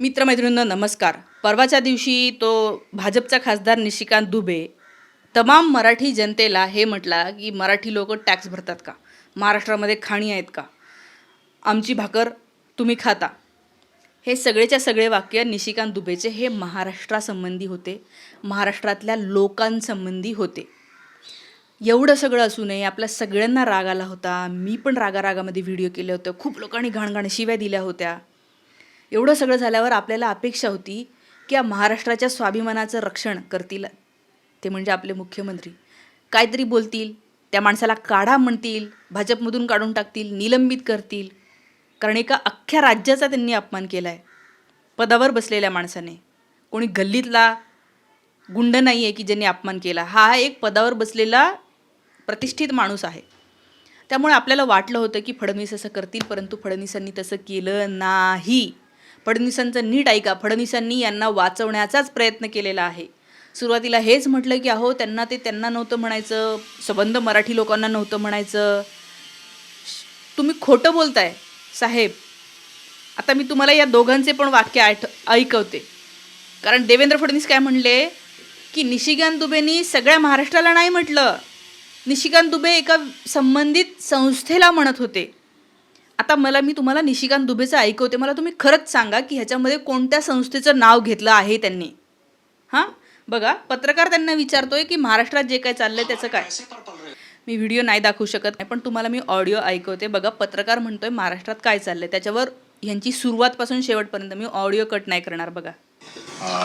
मित्रमैत्रिणींना नमस्कार. परवाच्या दिवशी तो भाजपचा खासदार निशिकांत दुबे तमाम मराठी जनतेला हे म्हटला की मराठी लोक टॅक्स भरतात का? महाराष्ट्रामध्ये खाणी आहेत का? आमची भाकर तुम्ही खाता. हे सगळेच्या सगळे वाक्य निशिकांत दुबेचे हे महाराष्ट्रासंबंधी होते. महाराष्ट्रातल्या लोकांसंबंधी होते. एवढं सगळं असू नये आपल्या सगळ्यांना राग आला होता. मी पण रागारागामध्ये व्हिडिओ केले होते खूप लोकांनी घाणघाण शिव्या दिल्या होत्या. एवढं सगळं झाल्यावर आपल्याला अपेक्षा होती की या महाराष्ट्राच्या स्वाभिमानाचं रक्षण करतील. ते म्हणजे आपले मुख्यमंत्री. काहीतरी बोलतील त्या माणसाला काढा म्हणतील भाजपमधून काढून टाकतील निलंबित करतील. कारण एका अख्ख्या राज्याचा त्यांनी अपमान केला आहे पदावर बसलेल्या माणसाने. कोणी गल्लीतला गुंड नाही आहे की ज्यांनी अपमान केला. हा एक पदावर बसलेला प्रतिष्ठित माणूस आहे. त्यामुळे आपल्याला वाटलं होतं की फडणवीस असं करतील परंतु फडणवीसांनी तसं केलं नाही. फडणवीसांचं नीट ऐका. फडणवीसांनी यांना वाचवण्याचाच प्रयत्न केलेला आहे. सुरुवातीला हेच म्हटलं की अहो त्यांना ते त्यांना नव्हतं म्हणायचं. संबंध मराठी लोकांना नव्हतं म्हणायचं. तुम्ही खोटं बोलताय साहेब. आता मी तुम्हाला या दोघांचे पण वाक्य आठ ऐकवते. कारण देवेंद्र फडणवीस काय म्हणले? की निशिकांत दुबेनी सगळ्या महाराष्ट्राला नाही म्हटलं. निशिकांत दुबे एका संबंधित संस्थेला म्हणत होते. आता मला मी तुम्हाला निशिकांत दुबेचं ऐकवते. मला तुम्ही खरंच सांगा की ह्याच्यामध्ये कोणत्या संस्थेचं नाव घेतलं आहे त्यांनी? हां? बघा पत्रकार त्यांना विचारतोय की महाराष्ट्रात जे काय चाललंय त्याचं काय? मी व्हिडिओ नाही दाखवू शकत नाही पण तुम्हाला मी ऑडिओ ऐकवते. बघा पत्रकार म्हणतोय महाराष्ट्रात काय चाललंय. त्याच्यावर ह्यांची सुरुवातपासून शेवटपर्यंत मी ऑडिओ कट नाही करणार बघा.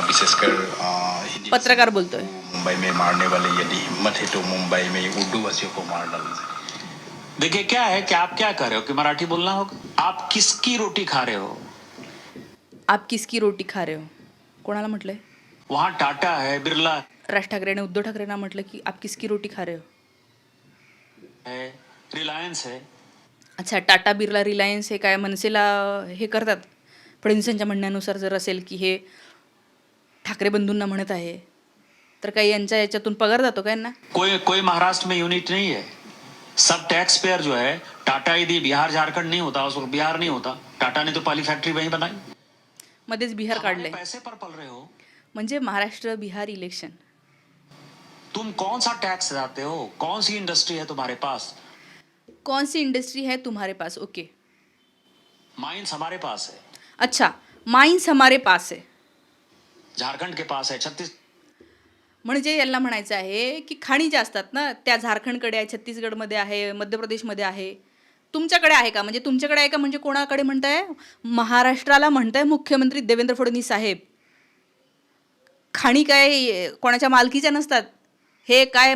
विशेषकर पत्रकार बोलतोय. मुंबई में मारने वाले यदि हिम्मत है तो मुंबई में उर्दू वासियों को मार डालना देखिए क्या है कि आप क्या कर रहे हो कि मराठी बोलना होगा? आप किसकी रोटी खा रहे हो? आप किसकी रोटी खा रहे हो? कोणाला म्हटलंय? वहां टाटा है बिरला राज ठाकरेने उद्धव ठाकरेंना म्हटलं की आप किसकी रोटी खा रहे हो? है रिलायंस है। अच्छा टाटा बिर्ला रिलायन्स हे काय मनसेला हे करतात? फडणवीसांच्या म्हणण्यानुसार जर असेल की हे ठाकरे बंधूंना म्हणत आहे तर काही यांच्या याच्यातून पगार जातो का यांना? कोई कोई महाराष्ट्र में यूनिट नहीं है। सब टैक्स पेयर जो है टाटा यदि बिहार झारखंड नहीं होता उसको बिहार नहीं होता। टाटा ने तो पहली फैक्ट्री वहीं बनाई। मध्येच बिहार हमारे काढले पैसे पर पल रहे हो। म्हणजे महाराष्ट्र बिहार इलेक्शन तुम कौन सा टैक्स देते हो? कौन सी इंडस्ट्री है तुम्हारे पास? कौन सी इंडस्ट्री है तुम्हारे पास? ओके माइंस हमारे पास है। अच्छा माइन्स हमारे पास है। झारखंड के पास है छत्तीस म्हणजे यांना म्हणायचं आहे की खाणी ज्या असतात ना त्या झारखंडकडे आहे छत्तीसगडमध्ये आहे मध्य प्रदेशमध्ये आहे. तुमच्याकडे आहे का? म्हणजे तुमच्याकडे आहे का? म्हणजे कोणाकडे म्हणताय? महाराष्ट्राला म्हणताय मुख्यमंत्री देवेंद्र फडणवीस साहेब. खाणी काय कोणाच्या मालकीच्या नसतात. हे काय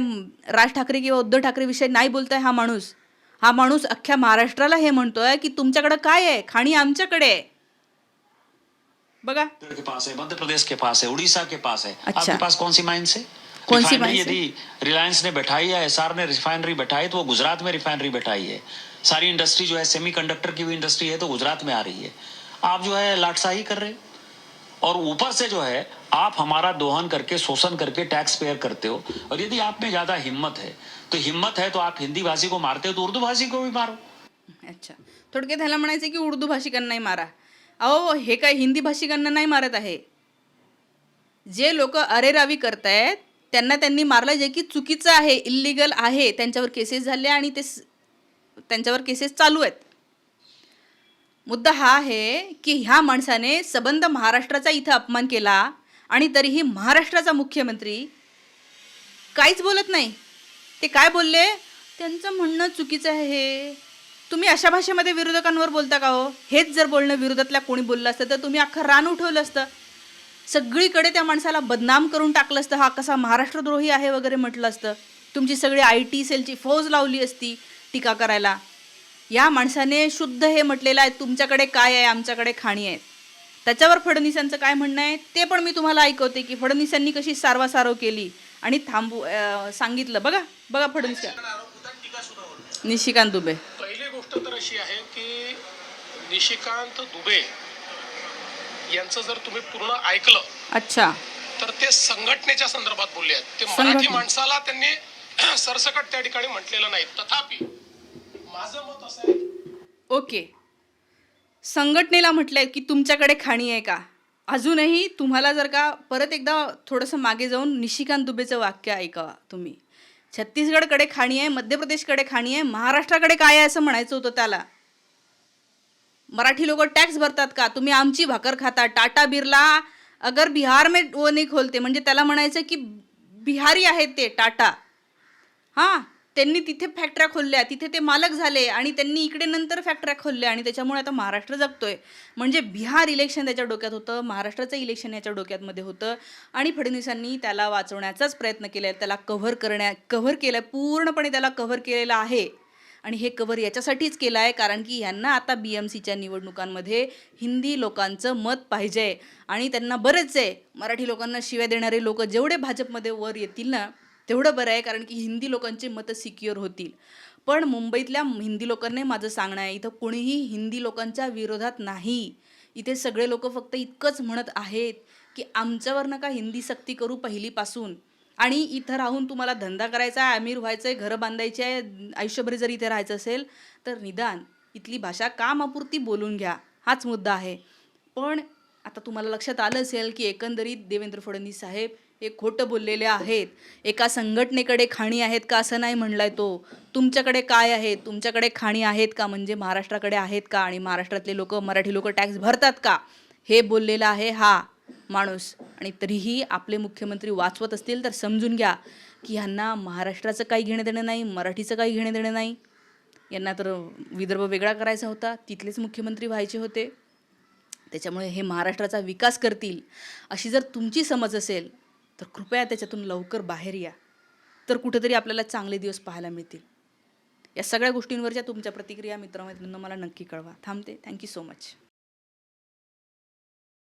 राज ठाकरे किंवा उद्धव ठाकरे विषय नाही बोलताय हा माणूस. हा माणूस अख्ख्या महाराष्ट्राला हे म्हणतोय की तुमच्याकडं काय आहे? खाणी आमच्याकडे आहे. बघा के पास है मध्य प्रदेश के पास है उड़ीसा के पास है। अच्छा। आपके पास कौन सी माइंस है कौन सी है? यदि रिलायंस ने बैठाई या एसआर ने रिफाइनरी बैठाई तो वो गुजरात में रिफाइनरी बैठाई है। सारी इंडस्ट्री जो है सेमीकंडक्टर की भी इंडस्ट्री है तो गुजरात में आ रही है। आप जो है लाटसाही कर रहे हो। और ऊपर से जो है आप हमारा दोहन करके शोषण करके टैक्स पेयर करते हो। और यदि आप में ज़्यादा हिम्मत है तो हिम्मत है तो आप हिंदी भाषी को मारते हो तो उर्दू भाषी को भी मारो। अच्छा। थोडक्यात ह्याला म्हणायचं की उर्दू भाषिकांनाही मारा। अहो हे काय हिंदी भाषिकांना नाही मारत आहे. जे लोक अरेरावी करतायत त्यांना त्यांनी मारलं जे की चुकीचं आहे इल्लिगल आहे. त्यांच्यावर केसेस झाले आणि ते त्यांच्यावर केसेस चालू आहेत. मुद्दा हा आहे की ह्या माणसाने सबंध महाराष्ट्राचा इथं अपमान केला आणि तरीही महाराष्ट्राचा मुख्यमंत्री काहीच बोलत नाही. ते काय बोलले? त्यांचं म्हणणं चुकीचं आहे हे. तुम्ही अशा भाषेमध्ये विरोधकांवर बोलता का हो? हेच जर बोलणं विरोधातल्या कोणी बोललं असतं तर तुम्ही अख्खं रान उठवलं असतं. सगळीकडे त्या माणसाला बदनाम करून टाकलं असतं. हा कसा महाराष्ट्रद्रोही आहे वगैरे म्हटलं असतं. तुमची सगळी आय टी सेलची फौज लावली असती टीका करायला. या माणसाने शुद्ध हे म्हटलेलं आहे तुमच्याकडे काय आहे आमच्याकडे खाणी आहेत. त्याच्यावर फडणवीसांचं काय म्हणणं आहे ते पण मी तुम्हाला ऐकवते की फडणवीसांनी कशी सारवासारव केली आणि थांबू सांगितलं. बघा बघा फडणवीस निशिकांत दुबे. गोष्ट तर अशी आहे की निशिकांत दुबे यांचं जर तुम्ही पूर्ण ऐकलं अच्छा. तर ते संघटनेच्या संदर्भात बोलले आहेत. ते. मराठी माणसाला त्यांनी सरसकट त्या ठिकाणी म्हटलेलं नाही. तथापि माझं मत असं आहे ओके. संघटनेला म्हटलंय की तुमच्याकडे खाणी आहे का? अजूनही तुम्हाला जर का परत एकदा थोडंसं मागे जाऊन निशिकांत दुबेचं वाक्य ऐकावा तुम्ही. छत्तीसगडकडे खाणी आहे मध्य प्रदेशकडे खाणी आहे महाराष्ट्राकडे काय आहे असं म्हणायचं होतं त्याला? मराठी लोक टॅक्स भरतात का? तुम्ही आमची भाकर खाता टाटा बिर्ला अगर बिहार में वो नाही खोलते. म्हणजे त्याला म्हणायचं की बिहारी आहेत ते टाटा. हां? त्यांनी तिथे फॅक्टऱ्या खोलल्या तिथे ते मालक झाले आणि त्यांनी इकडे नंतर फॅक्टऱ्या खोलल्या आणि त्याच्यामुळे आता महाराष्ट्र जगतोय. म्हणजे बिहार इलेक्शन त्याच्या डोक्यात होतं महाराष्ट्राचं इलेक्शन याच्या डोक्यातमध्ये होतं आणि फडणवीसांनी त्याला वाचवण्याचाच प्रयत्न केला आहे त्याला कव्हर करण्या कव्हर केलं आहे पूर्णपणे त्याला कव्हर केलेलं आहे. आणि हे कव्हर याच्यासाठीच केलं आहे कारण की यांना आता बी एम सीच्या निवडणुकांमध्ये हिंदी लोकांचं मत पाहिजे. आणि त्यांना बरंच आहे मराठी लोकांना शिव्या देणारे लोक जेवढे भाजपमध्ये वर येतील ना तेवढं बरं आहे कारण की हिंदी लोकांचे मतं सिक्युअर होतील. पण मुंबईतल्या हिंदी लोकांनाही माझं सांगणं आहे इथं कोणीही हिंदी लोकांच्या विरोधात नाही. इथे सगळे लोक फक्त इतकंच म्हणत आहेत की आमच्यावर नका हिंदी सक्ती करू पहिलीपासून? आणि इथं राहून तुम्हाला धंदा करायचा आहे अमीर व्हायचं आहे घरं बांधायची आहे आयुष्यभर जर इथे राहायचं असेल तर निदान इथली भाषा कामापुरती बोलून घ्या हाच मुद्दा आहे. पण आता तुम्हाला लक्षात आलं असेल की एकंदरीत देवेंद्र फडणवीस साहेब हे खोटं बोललेले आहेत. एका संघटनेकडे खाणी आहेत का असं नाही म्हणलाय तो? तुमच्याकडे काय आहे? तुमच्याकडे खाणी आहेत का? म्हणजे महाराष्ट्राकडे आहेत का? आणि महाराष्ट्रातले लोक मराठी लोक टॅक्स भरतात का? हे बोललेलं आहे हा माणूस. आणि तरीही आपले मुख्यमंत्री वाचवत असतील तर समजून घ्या की ह्यांना महाराष्ट्राचं काही घेणं देणं नाही मराठीचं काही घेणं देणं नाही. यांना तर विदर्भ वेगळा करायचा होता. तिथलेच मुख्यमंत्री व्हायचे होते. त्याच्यामुळे हे महाराष्ट्राचा विकास करतील अशी जर तुमची समज असेल तर कृपया त्याच्यातून लवकर बाहेर या. तर कुठेतरी आपल्याला चांगले दिवस पाहायला मिळतील. या सगळ्या गोष्टींवरच्या तुमच्या प्रतिक्रिया मित्रमैत्रिणींना मला नक्की कळवा. थांबते. Thank you so much